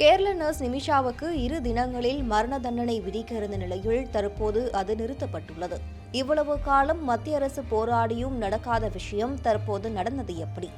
Kerala nurse நிமிஷாவுக்கு இரு தினங்களில் மரண தண்டனை விதிக்க இருந்த நிலையில் தற்போது அது நிறுத்தப்பட்டுள்ளது. இவ்வளவு காலம் மத்திய அரசு போராடியும் நடக்காத விஷயம் தற்போது நடந்தது எப்படி?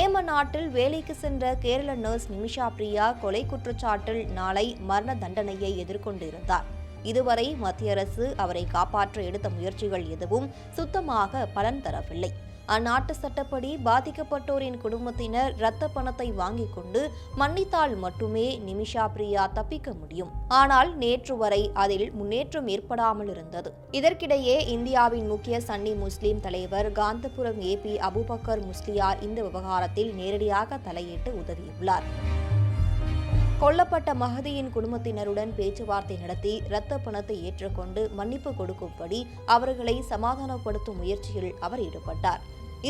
ஏமன் நாட்டில் வேலைக்கு சென்ற கேரள நர்ஸ் நிமிஷா பிரியா கொலை குற்றச்சாட்டில் நாளை மரண தண்டனையை எதிர்கொண்டிருந்தார். இதுவரை மத்திய அரசு அவரை காப்பாற்ற எடுத்த முயற்சிகள் எதுவும் சுத்தமாக பலன் தரவில்லை. அந்நாட்டு சட்டப்படி பாதிக்கப்பட்டோரின் குடும்பத்தினர் இரத்த பணத்தை வாங்கிக் கொண்டு மன்னித்தால் மட்டுமே நிமிஷா பிரியா தப்பிக்க முடியும். ஆனால் நேற்று வரை அதில் முன்னேற்றம் ஏற்படாமல் இருந்தது. இதற்கிடையே இந்தியாவின் முக்கிய சன்னி முஸ்லிம் தலைவர் காந்தபுரம் ஏபி அபுபக்கர் முஸ்லியார் இந்த விவகாரத்தில் நேரடியாக தலையிட்டு உதவியுள்ளார். கொல்லப்பட்ட மகதியின் குடும்பத்தினருடன் பேச்சுவார்த்தை நடத்தி இரத்த பணத்தை ஏற்றுக்கொண்டு மன்னிப்பு கொடுக்கும்படி அவர்களை சமாதானப்படுத்தும் முயற்சியில் அவர் ஈடுபட்டார்.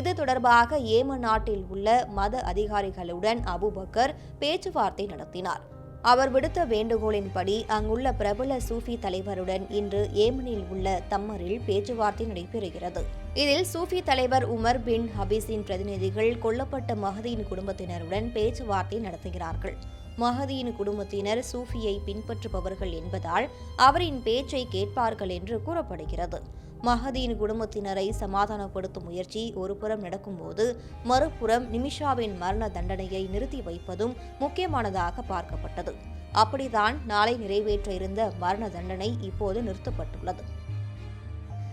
இது தொடர்பாக ஏமன் நாட்டில் உள்ள மத அதிகாரிகளுடன் அபுபக்கர் பேச்சுவார்த்தை நடத்தினார். அவர் விடுத்த வேண்டுகோளின்படி அங்குள்ள பிரபல சூஃபி தலைவருடன் இன்று ஏமனில் உள்ள தம்மரில் பேச்சுவார்த்தை நடைபெறுகிறது. இதில் சூஃபி தலைவர் உமர் பின் ஹபீஸின் பிரதிநிதிகள் கொல்லப்பட்ட மகதியின் குடும்பத்தினருடன் பேச்சுவார்த்தை நடத்துகிறார்கள். மஹதியின் குடும்பத்தினர் சூஃபியை பின்பற்றுபவர்கள் என்பதால் அவரின் பேச்சை கேட்பார்கள் என்று கூறப்படுகிறது. மஹதியின் குடும்பத்தினரை சமாதானப்படுத்தும் முயற்சி ஒருபுறம் நடக்கும்போது மறுபுறம் நிமிஷாவின் மரண தண்டனையை நிறுத்தி வைப்பதும் முக்கியமானதாக பார்க்கப்பட்டது. அப்படித்தான் நாளை நிறைவேற்ற இருந்த மரண தண்டனை இப்போது நிறுத்தப்பட்டுள்ளது.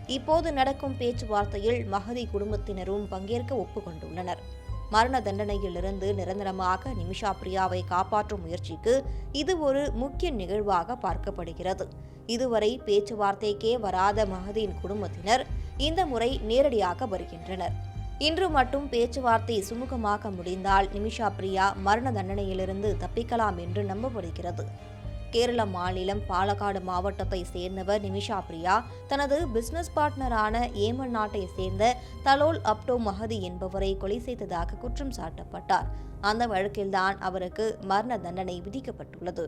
இப்போது நடக்கும் பேச்சுவார்த்தையில் மஹதி குடும்பத்தினரும் பங்கேற்க ஒப்புக்கொண்டுள்ளனர். மரண தண்டனையிலிருந்து நிரந்தரமாக நிமிஷா பிரியாவை காப்பாற்றும் முயற்சிக்கு இது ஒரு முக்கிய நிகழ்வாக பார்க்கப்படுகிறது. இதுவரை பேச்சுவார்த்தைக்கே வராத மகதியின் குடும்பத்தினர் இந்த முறை நேரடியாக வருகின்றனர். இன்று மட்டும் பேச்சுவார்த்தை சுமூகமாக முடிந்தால் நிமிஷா பிரியா மரண தண்டனையிலிருந்து தப்பிக்கலாம் என்று நம்பப்படுகிறது. கேரள மாநிலம் பாலக்காடு மாவட்டத்தை சேர்ந்தவர் நிமிஷா பிரியா. தனது பிசினஸ் பார்ட்னரான ஏமன் நாட்டை சேர்ந்த தலோல் அப்டோ மஹதி என்பவரை கொலை செய்ததாக குற்றம் சாட்டப்பட்டார். அந்த வழக்கில்தான் அவருக்கு மரண தண்டனை விதிக்கப்பட்டுள்ளது.